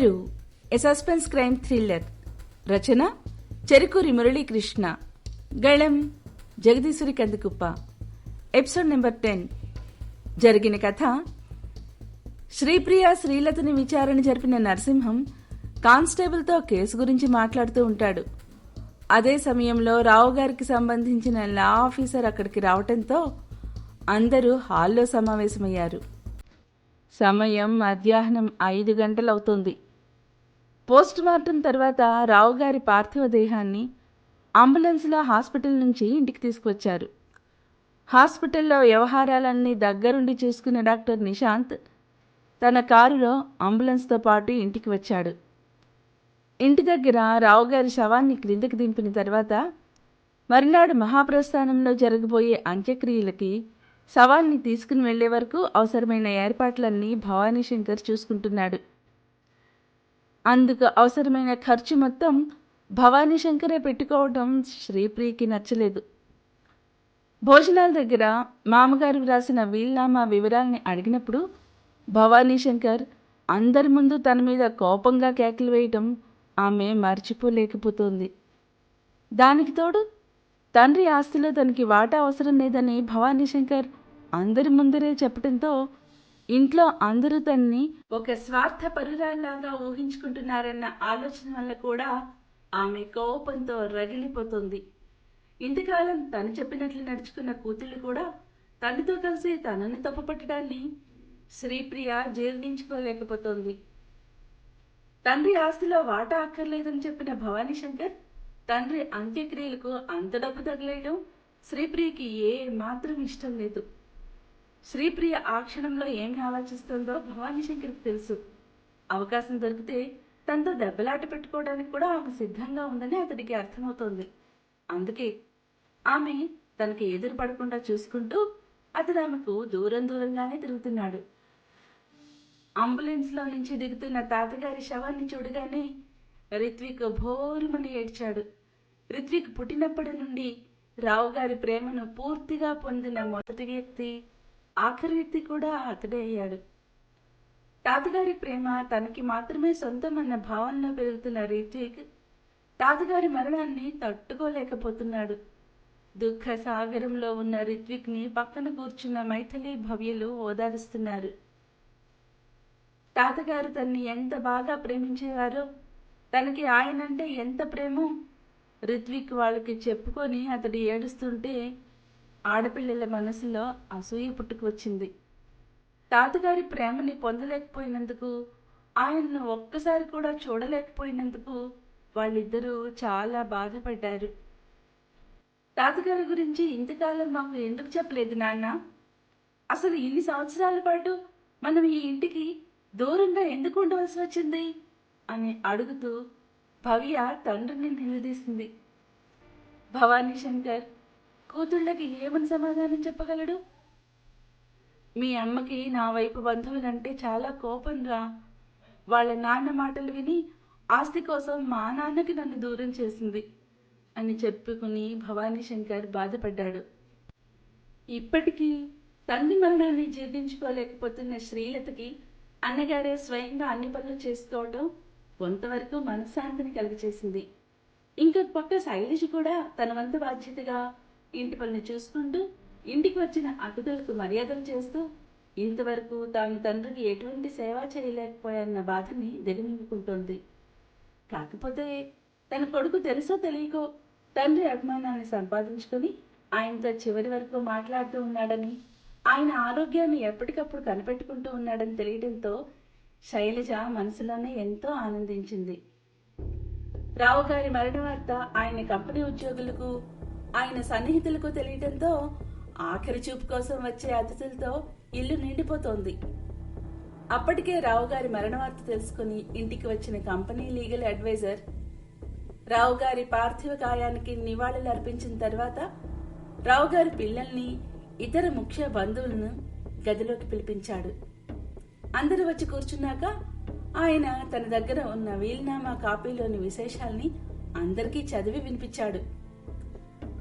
అందరూ a suspense crime thriller రచన చెరుకూరి మురళీకృష్ణ గళం Jagadeeswari Kandukuppa. Episode number ten జరిగిన కథ శ్రీప్రియ శ్రీలతని విచారణ జరిపిన నరసింహం కానిస్టేబుల్తో కేసు గురించి మాట్లాడుతూ ఉంటాడు. అదే సమయంలో రావు గారికి సంబంధించిన లా ఆఫీసర్ అక్కడికి రావటంతో అందరూ హాల్లో సమావేశమయ్యారు. సమయం మధ్యాహ్నం ఐదు గంటలవుతుంది. పోస్ట్ మార్టం తర్వాత రావు గారి పార్థివ దేహాన్ని అంబులెన్స్లో హాస్పిటల్ నుంచి ఇంటికి తీసుకొచ్చారు హాస్పిటల్లో వ్యవహారాలన్నీ దగ్గరుండి చూసుకున్న డాక్టర్ నిశాంత్ తన కారులో అంబులెన్స్తో పాటు ఇంటికి వచ్చాడు. ఇంటి దగ్గర రావు గారి శవాన్ని క్రిందకి దింపిన తర్వాత మరునాడు మహాప్రస్థానంలో జరగబోయే అంత్యక్రియలకి శవాన్ని తీసుకుని వెళ్ళే వరకు అవసరమైన ఏర్పాట్లన్నీ భవానీ శంకర్ చూసుకుంటున్నాడు. అందుకు అవసరమైన ఖర్చు మొత్తం భవానీ శంకరే పెట్టుకోవటం శ్రీప్రియకి నచ్చలేదు. భోజనాల దగ్గర మామగారు వ్రాసిన వీల్నామా వివరాల్ని అడిగినప్పుడు భవానీ శంకర్ అందరి ముందు తన మీద కోపంగా కేకలు వేయటం ఆమె మర్చిపోలేకపోతుంది. దానికి తోడు తండ్రి ఆస్తిలో తనకి వాటా అవసరం లేదని భవానీ శంకర్ అందరి ముందరే చెప్పడంతో ఇంట్లో అందరూ తన్ని ఒక స్వార్థ పరురాల్లాగా ఊహించుకుంటున్నారన్న ఆలోచన వల్ల కూడా ఆమె కోపంతో రగిలిపోతుంది. ఇంతకాలం తను చెప్పినట్లు నడుచుకున్న కూతుళ్ళు కూడా తనతో కలిసి తనని తప్పుపట్టడాన్ని శ్రీప్రియ జీర్ణించుకోలేకపోతోంది. తండ్రి ఆస్తిలో వాటా అక్కర్లేదని చెప్పిన భవానీ శంకర్ తండ్రి అంత్యక్రియలకు అంత డబ్బు తగలేయడం శ్రీప్రియకి ఏ మాత్రం ఇష్టం లేదు. శ్రీప్రియ ఆ క్షణంలో ఏం ఆలోచిస్తుందో భవానీ శంకర్కి తెలుసు. అవకాశం దొరికితే తనతో దెబ్బలాట పెట్టుకోవడానికి కూడా ఆమె సిద్ధంగా ఉందని అతడికి అర్థమవుతోంది. అందుకే ఆమె తనకి ఎదురు పడకుండా చూసుకుంటూ అతడు ఆమెకు దూరం దూరంగానే తిరుగుతున్నాడు. అంబులెన్స్లో నుంచి దిగుతున్న తాతగారి శవాన్ని చూడగానే రిత్విక్ భోరుమని ఏడ్చాడు. రిత్విక్ పుట్టినప్పటి నుండి రావు గారి ప్రేమను పూర్తిగా పొందిన మొదటి వ్యక్తి ఆఖరిది కూడా అతడే అయ్యాడు. తాతగారి ప్రేమ తనకి మాత్రమే సొంతం అన్న భావనలో పెరుగుతున్న రిత్విక్ తాతగారి మరణాన్ని తట్టుకోలేకపోతున్నాడు. దుఃఖ సాగరంలో ఉన్న రిత్విక్ని పక్కన కూర్చున్న మైథిలి భవ్యలు ఓదారుస్తున్నారు. తాతగారు తన్ని ఎంత బాగా ప్రేమించేవారో తనకి ఆయనంటే ఎంత ప్రేమో రిత్విక్ వాళ్ళకి చెప్పుకొని అతడు ఏడుస్తుంటే ఆడపిల్లల మనసులో అసూయ పుట్టుకు వచ్చింది తాతగారి ప్రేమని పొందలేకపోయినందుకు ఆయన్ను ఒక్కసారి కూడా చూడలేకపోయినందుకు వాళ్ళిద్దరూ చాలా బాధపడ్డారు. తాతగారి గురించి ఇంతకాలం మాకు ఎందుకు చెప్పలేదు నాన్న? అసలు ఇన్ని సంవత్సరాల పాటు మనం ఈ ఇంటికి దూరంగా ఎందుకు ఉండవలసి వచ్చింది? అని అడుగుతూ భవ్య తండ్రిని నిలదీసింది. భవానీ శంకర్ కూతుళ్ళకి ఏమని సమాధానం చెప్పగలడు? మీ అమ్మకి నా వైపు బంధువులంటే చాలా కోపంరా. వాళ్ళ నాన్న మాటలు విని ఆస్తి కోసం మా నాన్నకి నన్ను దూరం చేసింది అని చెప్పుకుని భవానీ శంకర్ బాధపడ్డాడు. ఇప్పటికీ తల్లి మరణాన్ని జీర్ణించుకోలేకపోతున్న శ్రీలతకి అన్నగారే స్వయంగా అన్ని పనులు చేసుకోవటం కొంతవరకు మనశ్శాంతిని కలిగచేసింది. ఇంకొక పక్క శైలజ కూడా తన వంత బాధ్యతగా ఇంటి పనులు చూసుకుంటూ ఇంటికి వచ్చిన అతిథులకు మర్యాదలు చేస్తూ ఇంతవరకు తాను తండ్రికి ఎటువంటి సేవ చేయలేకపోయాన్న బాధని దిగమింగుకుంటోంది. కాకపోతే తన కొడుకు తెలుసో తెలియకో తండ్రి అభిమానాన్ని సంపాదించుకొని ఆయనతో చివరి వరకు మాట్లాడుతూ ఉన్నాడని ఆయన ఆరోగ్యాన్ని ఎప్పటికప్పుడు కనిపెట్టుకుంటూ ఉన్నాడని తెలియడంతో శైలజ మనసులోనే ఎంతో ఆనందించింది. రావు గారి మరణ వార్త ఆయన కంపెనీ ఉద్యోగులకు ఆయన సన్నిహితులకు తెలియటంతో ఆఖరి చూపు కోసం వచ్చే అతిథులతో ఇల్లు నిండిపోతోంది. అప్పటికే రావు గారి మరణ వార్త తెలుసుకుని ఇంటికి వచ్చిన కంపెనీ లీగల్ అడ్వైజర్ రావు గారి పార్థివ కాయానికి నివాళులు అర్పించిన తర్వాత రావు గారి పిల్లల్ని ఇతర ముఖ్య బంధువులను గదిలోకి పిలిపించాడు. అందరూ వచ్చి కూర్చున్నాక ఆయన తన దగ్గర ఉన్న వీల్నామా కాపీలోని విశేషాల్ని అందరికీ చదివి వినిపించాడు.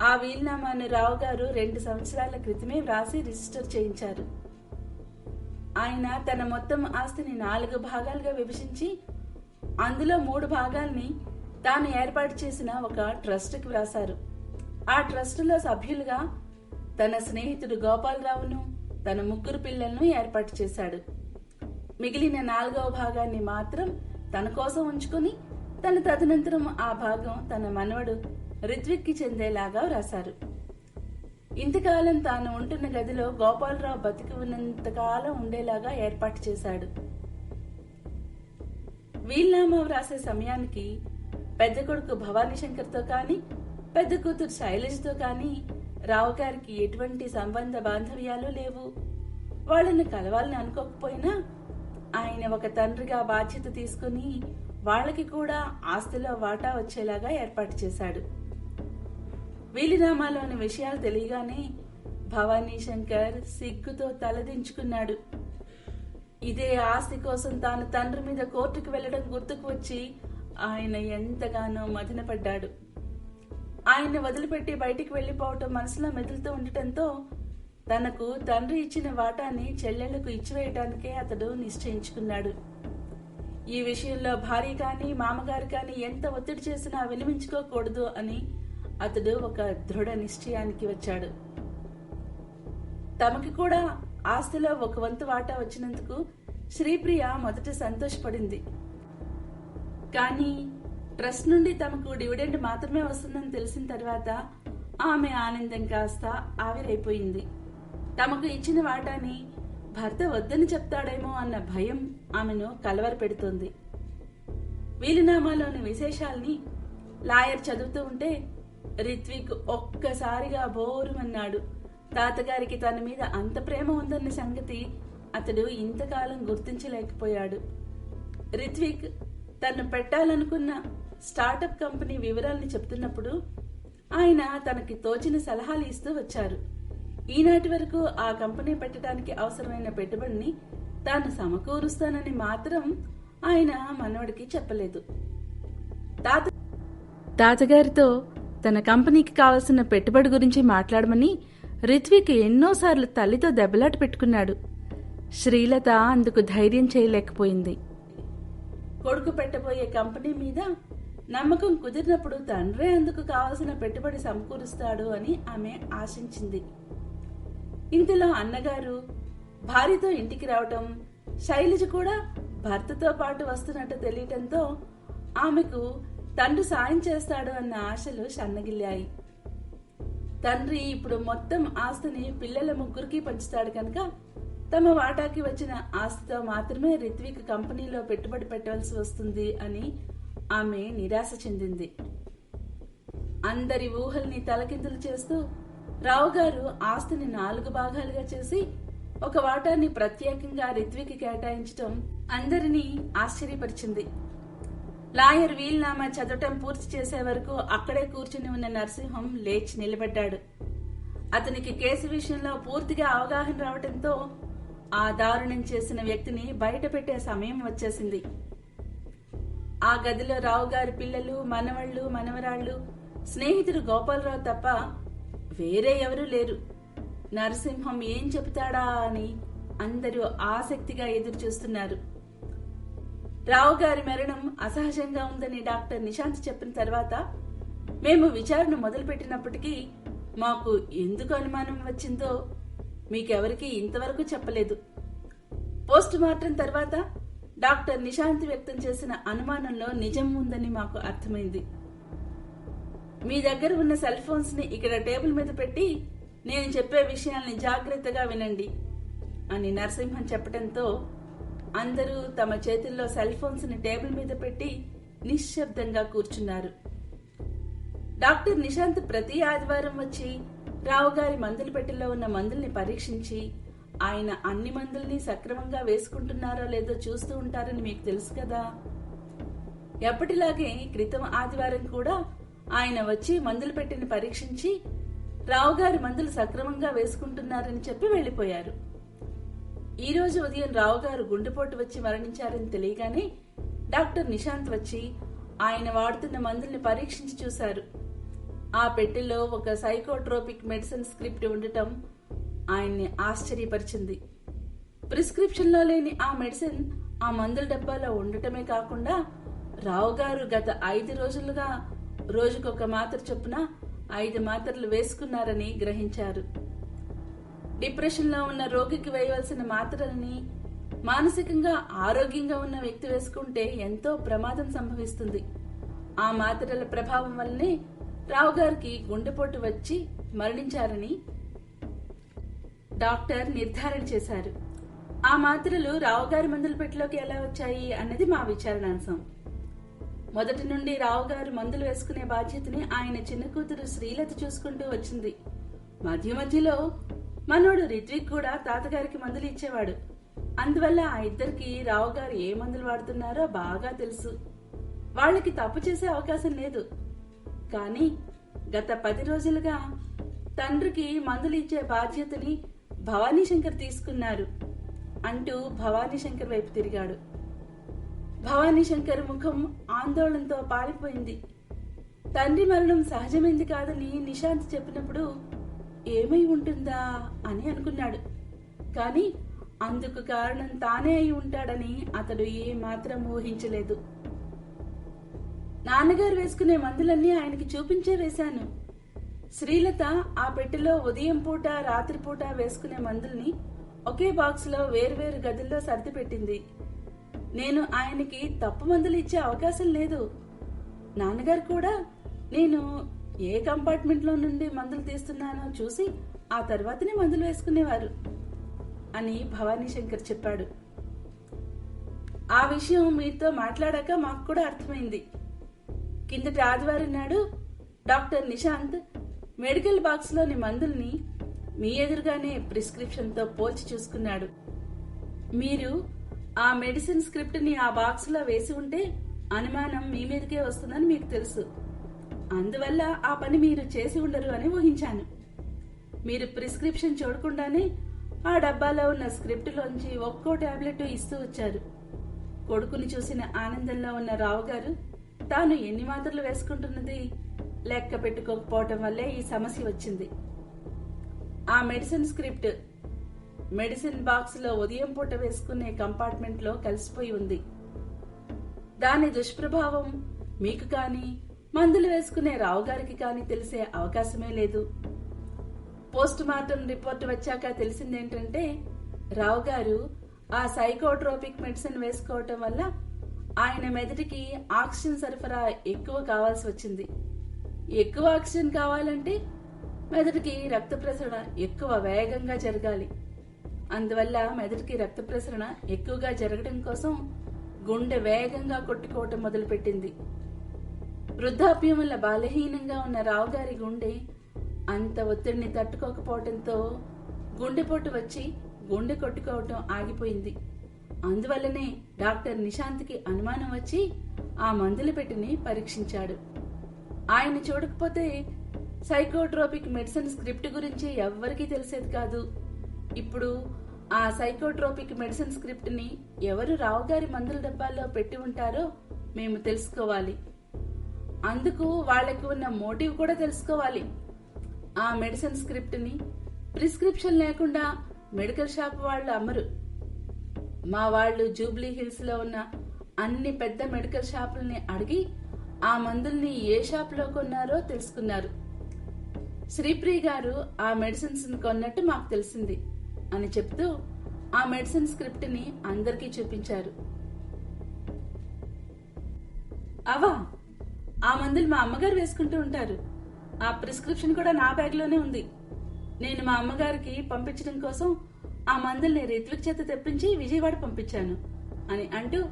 ఆ వీలునామాను రావు గారు రెండు సంవత్సరాల క్రితమే వ్రాసి రిజిస్టర్ చేయించారు. ఆయన తన మొత్తం ఆస్తిని నాలుగు భాగాలుగా విభజించి అందులో మూడు భాగాల్ని తాను ఏర్పాటు చేసిన ఒక ట్రస్ట్కి వ్రాశారు. ఆ ట్రస్టులో సభ్యులుగా తన స్నేహితుడు గోపాలరావును తన ముగ్గురు పిల్లలను ఏర్పాటు చేశాడు. మిగిలిన నాలుగవ భాగాన్ని మాత్రం తన కోసం ఉంచుకుని తన తదనంతరం ఆ భాగం తన మనవడు రిత్విక్కి చెందేలాగా వ్రాశారు. ఇంతకాలం తాను ఉంటున్న గదిలో గోపాలరావు బతికి ఉన్నంతకాలం ఉండేలాగా ఏర్పాటు చేశాడు. వీల్నామా వ్రాసే సమయానికి పెద్ద కొడుకు భవానీశంకర్తో కానీ పెద్ద కూతురు శైలజతో కానీ రావు గారికి ఎటువంటి సంబంధ బాంధవ్యాలు లేవు. వాళ్ళని కలవాలని అనుకోకపోయినా ఆయన ఒక తండ్రిగా బాధ్యత తీసుకుని వాళ్ళకి కూడా ఆస్తిలో వాటా వచ్చేలాగా ఏర్పాటు చేశాడు. వీలినామాలోని విషయాలు తెలియగానే భవానీ శంకర్ సిగ్గుతో తలదించుకున్నాడు. ఇదే ఆస్తి కోసం తాను తండ్రి మీద కోర్టుకు వెళ్ళడం గుర్తుకు వచ్చి ఆయన ఎంతగానో మదనపడ్డాడు ఆయన్ని వదిలిపెట్టి బయటికి వెళ్ళిపోవటం మనసులో మెదులుతూ ఉండటంతో తనకు తండ్రి ఇచ్చిన వాటాని చెల్లెళ్ళకు ఇచ్చివేయటానికే అతడు నిశ్చయించుకున్నాడు. ఈ విషయంలో భార్య కానీ మామగారు కానీ ఎంత ఒత్తిడి చేసినా వినిమించుకోకూడదు అని అతడు ఒక దృఢ నిశ్చయానికి వచ్చాడు. తమకి కూడా ఆస్తిలో ఒక వంతు వాటా వచ్చినందుకు శ్రీప్రియ మొదట సంతోషపడింది. కానీ ట్రస్ట్ నుండి తమకు డివిడెండ్ మాత్రమే వస్తుందని తెలిసిన తర్వాత ఆమె ఆనందం కాస్త ఆవిరైపోయింది. తమకు ఇచ్చిన వాటాని భర్త వద్దని చెప్తాడేమో అన్న భయం ఆమెను కలవర పెడుతోంది వీలునామాలోని విశేషాల్ని లాయర్ చదువుతూ ఉంటే రిత్విక్ ఒక్కసారిగా బోరుమన్నాడు. తాతగారికి తన మీద అంత ప్రేమ ఉందన్న సంగతి అతడు ఇంతకాలం గుర్తించలేకపోయాడు. రిత్విక్ తను పెట్టాలనుకున్న స్టార్టప్ కంపెనీ వివరాల్ని చెప్తున్నప్పుడు ఆయన తనకి తోచిన సలహాలు ఇస్తూ వచ్చారు. ఈనాటి వరకు ఆ కంపెనీ పెట్టడానికి అవసరమైన పెట్టుబడిని తాను సమకూరుస్తానని మాత్రం ఆయన మనవడికి చెప్పలేదు. తాత తాతగారితో తన కంపెనీకి కావలసిన పెట్టుబడి గురించి మాట్లాడమని రిత్విక్ ఎన్నోసార్లు తల్లితో దెబ్బలాట పెట్టుకున్నాడు. శ్రీలత అందుకు ధైర్యం చేయలేకపోయింది. కొడుకు పెట్టబోయే కంపెనీ మీద నమ్మకం కుదిరినప్పుడు తండ్రే అందుకు కావలసిన పెట్టుబడి సమకూరుస్తాడు అని ఆమె ఆశించింది. ఇంతలో అన్నగారు భార్యతో ఇంటికి రావటం శైలజ కూడా భర్తతో పాటు వస్తున్నట్టు తెలియటంతో ఆమెకు తండ్రి సాయం చేస్తాడు అన్న ఆశలు సన్నగిల్లాయి తండ్రి ఇప్పుడు మొత్తం ఆస్తిని పిల్లల ముగ్గురికి పంచుతాడు కనుక తమ వాటాకి వచ్చిన ఆస్తితో మాత్రమే రిత్విక్ కంపెనీలో పెట్టుబడి పెట్టవలసి వస్తుంది అని ఆమె నిరాశ చెందింది. అందరి ఊహల్ని తలకిందులు చేస్తూ రావు గారు ఆస్తిని నాలుగు భాగాలుగా చేసి ఒక వాటాన్ని ప్రత్యేకంగా రిత్విక్ కేటాయించటం అందరినీ ఆశ్చర్యపరిచింది. లాయర్ వీల్నామా చదవటం పూర్తి చేసే వరకు అక్కడే కూర్చుని ఉన్న నరసింహం లేచి నిలబడ్డాడు. అతనికి కేసు విషయంలో పూర్తిగా అవగాహన రావటంతో ఆ దారుణం చేసిన వ్యక్తిని బయట పెట్టే సమయం వచ్చేసింది. ఆ గదిలో రావు గారి పిల్లలు మనవళ్ళు మనవరాళ్ళు స్నేహితుడు గోపాలరావు తప్ప వేరే ఎవరూ లేరు. నరసింహం ఏం చెబుతాడా అని అందరూ ఆసక్తిగా ఎదురు చూస్తున్నారు రావు గారి మరణం అసహజంగా ఉందని డాక్టర్ నిశాంత్ చెప్పిన తర్వాత మేము విచారణ మొదలుపెట్టినప్పటికీ మాకు ఎందుకు అనుమానం వచ్చిందో మీకెవరికి ఇంతవరకు చెప్పలేదు. పోస్ట్ మార్టం తర్వాత డాక్టర్ నిశాంత్ వ్యక్తం చేసిన అనుమానంలో నిజం ఉందని మాకు అర్థమైంది. మీ దగ్గర ఉన్న సెల్ ఫోన్స్ని ఇక్కడ టేబుల్ మీద పెట్టి నేను చెప్పే విషయాల్ని జాగ్రత్తగా వినండి అని నరసింహం చెప్పడంతో అందరూ తమ చేతుల్లో సెల్ ఫోన్స్ని టేబుల్ మీద పెట్టి నిశ్శబ్దంగా కూర్చున్నారు. డాక్టర్ నిశాంత్ ప్రతి ఆదివారం వచ్చి రావు గారి మందుల పెట్టెలో ఉన్న మందుల్ని పరీక్షించి ఆయన అన్ని మందుల్ని సక్రమంగా వేసుకుంటున్నారో లేదో చూస్తూ ఉంటారని మీకు తెలుసు కదా. ఎప్పటిలాగే క్రితం ఆదివారం కూడా ఆయన వచ్చి మందులు పెట్టిని పరీక్షించి రావు గారి మందులు సక్రమంగా వేసుకుంటున్నారని చెప్పి వెళ్ళిపోయారు. ఈ రోజు ఉదయం రావు గారు గుండెపోటు వచ్చి మరణించారని తెలియగానే డాక్టర్ నిశాంత్ వచ్చి ఆయన వాడుతున్న మందుల్ని పరీక్షించి చూశారు. ఆ పెట్టెలో ఒక సైకోట్రోపిక్ మెడిసిన్ స్క్రిప్ట్ ఉండటం ఆయన్ని ఆశ్చర్యపరిచింది. ప్రిస్క్రిప్షన్లో లేని ఆ మెడిసిన్ ఆ మందుల డబ్బాలో ఉండటమే కాకుండా రావు గారు గత ఐదు రోజులుగా రోజుకొక మాత్ర చొప్పున ఐదు మాత్రలు వేసుకున్నారని గ్రహించారు. డిప్రెషన్లో ఉన్న రోగికి వేయవలసిన మాత్రలని మానసికంగా ఆరోగ్యంగా ఉన్న వ్యక్తి వేసుకుంటే ఎంతో ప్రమాదం సంభవిస్తుంది. ఆ మాత్రల ప్రభావం వల్లనే రావు గారికి గుండెపోటు వచ్చి మరణించారని డాక్టర్ నిర్ధారణ చేశారు. ఆ మాత్రలు రావు గారి మందుల పెట్టెలోకి ఎలా వచ్చాయి అన్నది మా విచారణాంశం. మొదటి నుండి రావు గారు మందులు వేసుకునే బాధ్యతని ఆయన చిన్న కూతురు శ్రీలత చూసుకుంటూ వచ్చింది. మధ్య మధ్యలో మనోడు రిత్విక్ కూడా తాతగారికి మందులు ఇచ్చేవాడు. అందువల్ల ఆ ఇద్దరికి రావు గారు ఏ మందులు వాడుతున్నారో బాగా తెలుసు. వాళ్ళకి తప్పు చేసే అవకాశం లేదు. కానీ గత పది రోజులుగా తండ్రికి మందులు ఇచ్చే బాధ్యతని భవానీ శంకర్ తీసుకున్నారు అంటూ భవానీ శంకర్ వైపు తిరిగాడు. భవానీ శంకర్ ముఖం ఆందోళనతో పాలిపోయింది తండ్రి మరణం సహజమైంది కాదని నిశాంత్ చెప్పినప్పుడు ఏమై ఉంటుందా అని అనుకున్నాడు. కానీ అందుకు కారణం తానే అయి ఉంటాడని అతడు ఏ మాత్రం ఊహించలేదు. నాన్నగారు వేసుకునే మందులన్నీ ఆయనకి చూపించే వేశాను. శ్రీలత ఆ పెట్టెలో ఉదయం పూట రాత్రిపూట వేసుకునే మందుల్ని ఒకే బాక్స్లో వేర్వేరు గదుల్లో సర్ది పెట్టింది నేను ఆయనకి తప్పు మందులు ఇచ్చే అవకాశం లేదు. నాన్నగారు కూడా నేను ఏ కంపార్ట్మెంట్లో నుండి మందులు తీస్తున్నానో చూసి ఆ తర్వాతనే మందులు వేసుకునేవారు అని భవానీ శంకర్ చెప్పాడు. ఆ విషయం మీతో మాట్లాడాక మాకు కూడా అర్థమైంది. కిందటి ఆదివారం నాడు డాక్టర్ నిశాంత్ మెడికల్ బాక్స్లోని మందుల్ని మీ ఎదురుగానే ప్రిస్క్రిప్షన్తో పోల్చి చూసుకున్నాడు. మీరు ఆ మెడిసిన్ స్క్రిప్ట్ని ఆ బాక్స్లో వేసి ఉంటే అనుమానం మీ మీదకే వస్తుందని మీకు తెలుసు. అందువల్ల ఆ పని మీరు చేసి ఉండరు అని ఊహించాను. మీరు ప్రిస్క్రిప్షన్ చూడకుండానే ఆ డబ్బాలో ఉన్న స్క్రిప్ట్లోంచి ఒక్కో టాబ్లెట్ ఇస్తూ వచ్చారు. కొడుకుని చూసిన ఆనందంలో ఉన్న రావు గారు తాను ఎన్ని మాత్రలు వేసుకుంటున్నది లెక్క పెట్టుకోకపోవటం వల్లే ఈ సమస్య వచ్చింది. ఆ మెడిసిన్ స్క్రిప్ట్ మెడిసిన్ బాక్స్లో ఉదయం పూట వేసుకునే కంపార్ట్మెంట్లో కలిసిపోయి ఉంది. దాని దుష్ప్రభావం మీకు కానీ మందులు వేసుకునే రావు గారికి కానీ తెలిసే అవకాశమే లేదు. పోస్ట్ మార్టం రిపోర్ట్ వచ్చాక తెలిసిందేంటంటే రావు గారు ఆ సైకోట్రోపిక్ మెడిసిన్ వేసుకోవటం వల్ల ఆయన మెదటికి ఆక్సిజన్ సరఫరా ఎక్కువ కావాల్సి వచ్చింది. ఎక్కువ ఆక్సిజన్ కావాలంటే మెదడుకి రక్త ప్రసరణ ఎక్కువ వేగంగా జరగాలి. అందువల్ల మెదడుకి రక్త ప్రసరణ ఎక్కువగా జరగడం కోసం గుండె వేగంగా కొట్టుకోవటం మొదలుపెట్టింది. వృద్ధాప్యం వల్ల బలహీనంగా ఉన్న రావుగారి గుండె అంత ఒత్తిడిని తట్టుకోకపోవడంతో గుండెపోటు వచ్చి గుండె కొట్టుకోవటం ఆగిపోయింది. అందువల్లనే డాక్టర్ నిశాంత్కి అనుమానం వచ్చి ఆ మందుల పెట్టిని పరీక్షించాడు. ఆయన చూడకపోతే సైకోట్రోపిక్ మెడిసిన్ స్క్రిప్ట్ గురించి ఎవ్వరికీ తెలిసేది కాదు. ఇప్పుడు ఆ సైకోట్రోపిక్ మెడిసిన్ స్క్రిప్ట్ని ఎవరు రావుగారి మందుల డబ్బాల్లో పెట్టి ఉంటారో మేము తెలుసుకోవాలి. అందుకు వాళ్ళకి ఉన్న మోటివ్ కూడా తెలుసుకోవాలి. ఆ మెడిసిన్ స్క్రిప్ట్ని ప్రిస్క్రిప్షన్ లేకుండా మెడికల్ షాప్ వాళ్ళు అమ్మరు. మా వాళ్ళు జూబ్లీ హిల్స్లో ఉన్న అన్ని పెద్ద మెడికల్ షాపుల్ని అడిగి ఆ మందుల్ని ఏ షాప్లో కొన్నారో తెలుసుకున్నారు. శ్రీప్రియ గారు ఆ మెడిసిన్స్ కొన్నట్టు మాకు తెలిసింది అని చెప్తూ ఆ మెడిసిన్ స్క్రిప్ట్ని అందరికీ చూపించారు. అవా? ఆ మందులు మా అమ్మగారు వేసుకుంటూ ఉంటారు. ఆ ప్రిస్క్రిప్షన్ కూడా నా బ్యాగ్లోనే ఉంది. నేను మా అమ్మగారికి పంపించడం కోసం ఆ మందుల్ని రిత్విక్ చేత తెప్పించి విజయవాడ పంపించాను అని అంటూ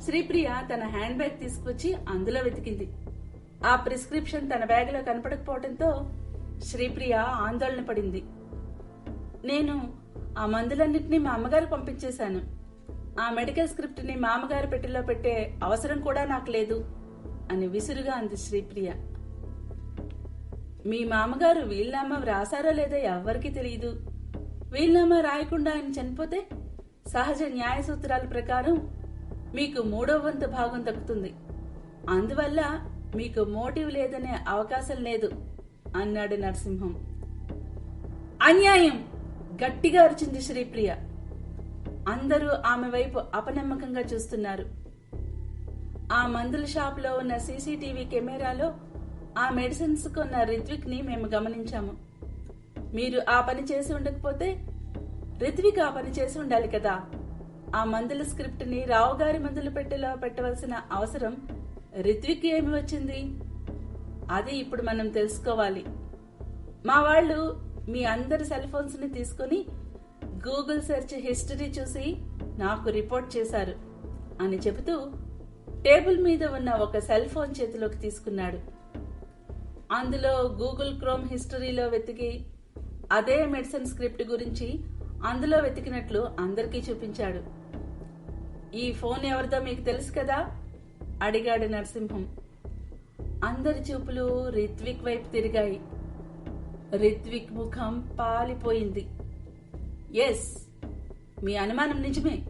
శ్రీప్రియ తన హ్యాండ్ బ్యాగ్ తీసుకొచ్చి అందులో వెతికింది. ఆ ప్రిస్క్రిప్షన్ తన బ్యాగ్లో కనపడకపోవడంతో శ్రీప్రియ ఆందోళన పడింది. నేను ఆ మందులన్నింటినీ మా అమ్మగారు పంపించేశాను. ఆ మెడికల్ స్క్రిప్ట్ని మా అమ్మగారు పెట్టెలో పెట్టే అవసరం కూడా నాకు లేదు. అని విసురుగా అంది శ్రీప్రియ. మీ మామగారు వీళ్ళనామా వ్రాసారో లేదో ఎవ్వరికీ తెలియదు వీళ్ళనామా రాయకుండా ఆయన చనిపోతే సహజ న్యాయ సూత్రాల ప్రకారం మీకు మూడో వంతు భాగం దక్కుతుంది. అందువల్ల మీకు మోటివ్ లేదనే అవకాశం లేదు అన్నాడు నరసింహం. అన్యాయం! గట్టిగా అరిచింది శ్రీప్రియ. అందరూ ఆమె వైపు అపనమ్మకంగా చూస్తున్నారు. ఆ మందుల షాప్లో ఉన్న సీసీటీవీ కెమెరాలో ఆ మెడిసిన్స్ కొన్న రిత్విక్ని మేము గమనించాము. మీరు ఆ పని చేసి ఉండకపోతే రిత్విక్ ఆ పని చేసి ఉండాలి కదా. ఆ మందుల స్క్రిప్ట్ని రావు గారి మందుల పెట్టెలో పెట్టవలసిన అవసరం రిత్విక్ ఏమి వచ్చింది? అది ఇప్పుడు మనం తెలుసుకోవాలి. మా వాళ్ళు మీ అందరి సెల్ ఫోన్స్ని తీసుకొని గూగుల్ సెర్చ్ హిస్టరీ చూసి నాకు రిపోర్ట్ చేశారు అని చెబుతూ టేబుల్ మీద ఉన్న ఒక సెల్ ఫోన్ చేతిలోకి తీసుకున్నాడు. అందులో గూగుల్ క్రోమ్ హిస్టరీలో వెతికి అదే మెడిసిన్ స్క్రిప్ట్ గురించి అందులో వెతికినట్లు అందరికీ చూపించాడు. ఈ ఫోన్ ఎవరిదో మీకు తెలుసు కదా? అడిగాడు నరసింహం. అందరి చూపులు రిత్విక్ వైపు తిరిగాయి. రిత్విక్ ముఖం పాలిపోయింది. ఎస్ మీ అనుమానం నిజమే.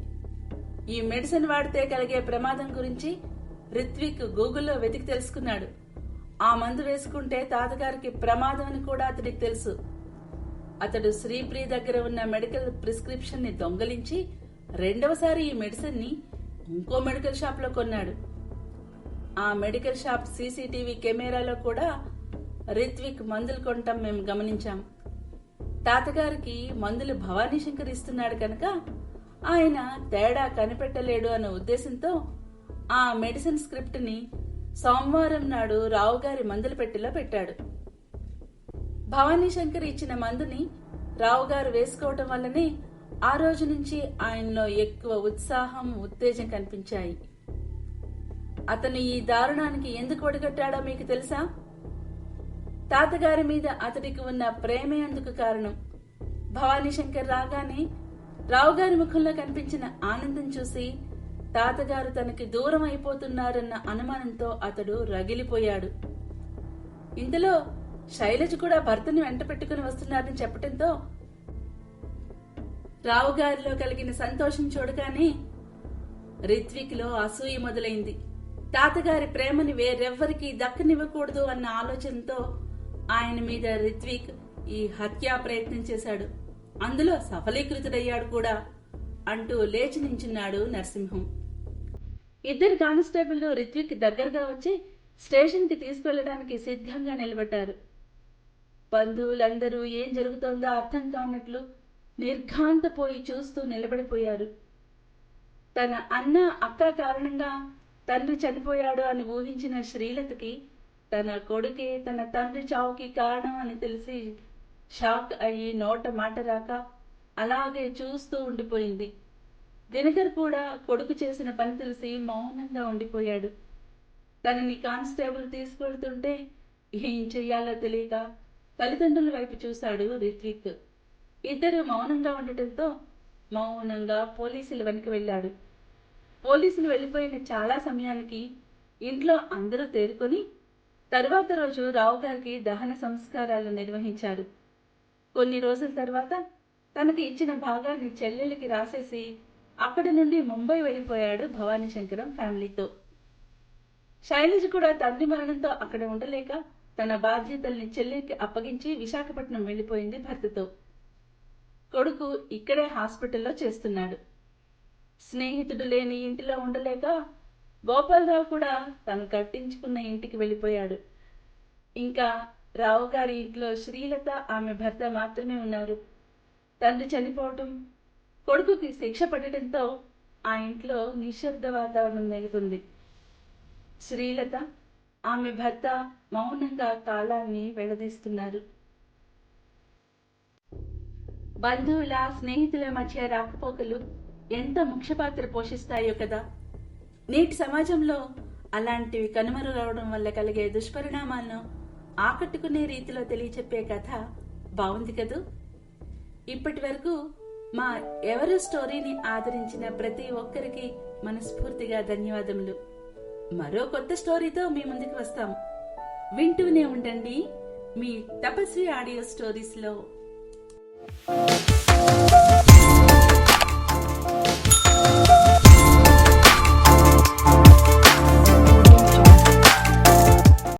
ఈ మెడిసిన్ వాడితే కలిగే ప్రమాదం గురించి రిత్విక్ గూగుల్లో వెతికి తెలుసుకున్నాడు. ఆ మందు వేసుకుంటే తాతగారికి ప్రమాదం అని కూడా అతడికి తెలుసు. అతడు శ్రీప్రి దగ్గర ఉన్న మెడికల్ ప్రిస్క్రిప్షన్ని దొంగలించి రెండవసారి ఈ మెడిసిన్ని ఇంకో మెడికల్ షాప్లో కొన్నాడు. ఆ మెడికల్ షాప్ సీసీటీవీ కెమెరాలో కూడా రిత్విక్ మందులు కొనటం మేము గమనించాం. తాతగారికి మందులు భవానీ శంకర్ ఇస్తున్నాడు కనుక ఆయన తేడా కనిపెట్టలేడు అన్న ఉద్దేశంతో ఆ మెడిసిన్ స్క్రిప్ట్ని సోమవారం నాడు రావుగారి మందుల పెట్టెలో పెట్టాడు. భవానీ శంకర్ ఇచ్చిన మందుని రావుగారు వేసుకోవటం వల్లనే ఆ రోజు నుంచి ఆయనలో ఎక్కువ ఉత్సాహం ఉత్తేజం కనిపించాయి. అతను ఈ దారుణానికి ఎందుకు ఒడిగట్టాడో మీకు తెలుసా? తాతగారి మీద అతడికి ఉన్న ప్రేమే అందుకు కారణం. భవానీ శంకర్ రాగానే రావు గారి ముఖంలో కనిపించిన ఆనందం చూసి తాతగారు తనకి దూరం అయిపోతున్నారన్న అనుమానంతో అతడు రగిలిపోయాడు. ఇంతలో శైలజ కూడా భర్తని వెంట పెట్టుకుని వస్తున్నారని చెప్పటంతో రావు గారిలో కలిగిన సంతోషం చూడగానే రిత్విక్లో అసూయ మొదలైంది. తాతగారి ప్రేమని వేరెవ్వరికి దక్కనివ్వకూడదు అన్న ఆలోచనతో ఆయన మీద రిత్విక్ ఈ హత్యా ప్రయత్నం చేశాడు. అందులో సఫలీకృతుడయ్యాడు కూడా అంటూ లేచి నించున్నాడు నరసింహం. ఇద్దరు కానిస్టేబుల్లు రిత్విక్ దగ్గరగా వచ్చి స్టేషన్కి తీసుకెళ్ళడానికి సిద్ధంగా నిలబడ్డారు. బంధువులందరూ ఏం జరుగుతోందో అర్థం కానట్లు నిర్ఘాంతపోయి చూస్తూ నిలబడిపోయారు. తన అన్న అక్క కారణంగా తండ్రి చనిపోయాడు అని ఊహించిన శ్రీలతకి తన కొడుకే తన తండ్రి చావుకి కారణం అని తెలిసి షాక్ అయ్యి నోట మాట రాక అలాగే చూస్తూ ఉండిపోయింది. దినకర్ కూడా కొడుకు చేసిన పని తెలిసి మౌనంగా ఉండిపోయాడు. తనని కానిస్టేబుల్ తీసుకెళ్తుంటే ఏం చెయ్యాలో తెలియక తల్లిదండ్రుల వైపు చూశాడు రిత్విక్. ఇద్దరు మౌనంగా ఉండటంతో మౌనంగా పోలీసుల వెనక్కి వెళ్ళాడు. పోలీసులు వెళ్ళిపోయిన చాలా సమయానికి ఇంట్లో అందరూ తేరుకొని తరువాత రోజు రావు గారికి దహన సంస్కారాలు నిర్వహించారు. కొన్ని రోజుల తర్వాత తనకి ఇచ్చిన భాగాన్ని చెల్లెలికి రాసేసి అక్కడి నుండి ముంబై వెళ్ళిపోయాడు భవానీ శంకరం ఫ్యామిలీతో. శైలజ కూడా తండ్రి మరణంతో అక్కడ ఉండలేక తన బాధ్యతల్ని చెల్లెలికి అప్పగించి విశాఖపట్నం వెళ్ళిపోయింది భర్తతో. కొడుకు ఇక్కడే హాస్పిటల్లో చేస్తున్నాడు. స్నేహితుడు లేని ఇంటిలో ఉండలేక గోపాలరావు కూడా తను కట్టించుకున్న ఇంటికి వెళ్ళిపోయాడు. ఇంకా రావు గారి ఇంట్లో శ్రీలత ఆమె భర్త మాత్రమే ఉన్నారు. తండ్రి చనిపోవటం కొడుకుకి శిక్ష పడటంతో ఆ ఇంట్లో నిశ్శబ్ద వాతావరణం నెలకొంది. శ్రీలత ఆమె భర్త మౌనంగా కాలాన్ని వెడదీస్తున్నారు బంధువుల స్నేహితుల మధ్య రాకపోకలు ఎంత ముఖ్య పాత్ర పోషిస్తాయో కదా. నేటి సమాజంలో అలాంటివి కనుమరుగవడం వల్ల కలిగే దుష్పరిణామాలను ఆకట్టుకునే రీతిలో తెలియచెప్పే కథ బాగుంది కదూ? ఇప్పటి వరకు మా ఎవరు స్టోరీని ఆదరించిన ప్రతి ఒక్కరికి మనస్ఫూర్తిగా ధన్యవాదములు. మరో కొత్త స్టోరీతో మీ ముందుకు వస్తాం వింటూనే ఉండండి మీ తపస్వి ఆడియో స్టోరీస్లో.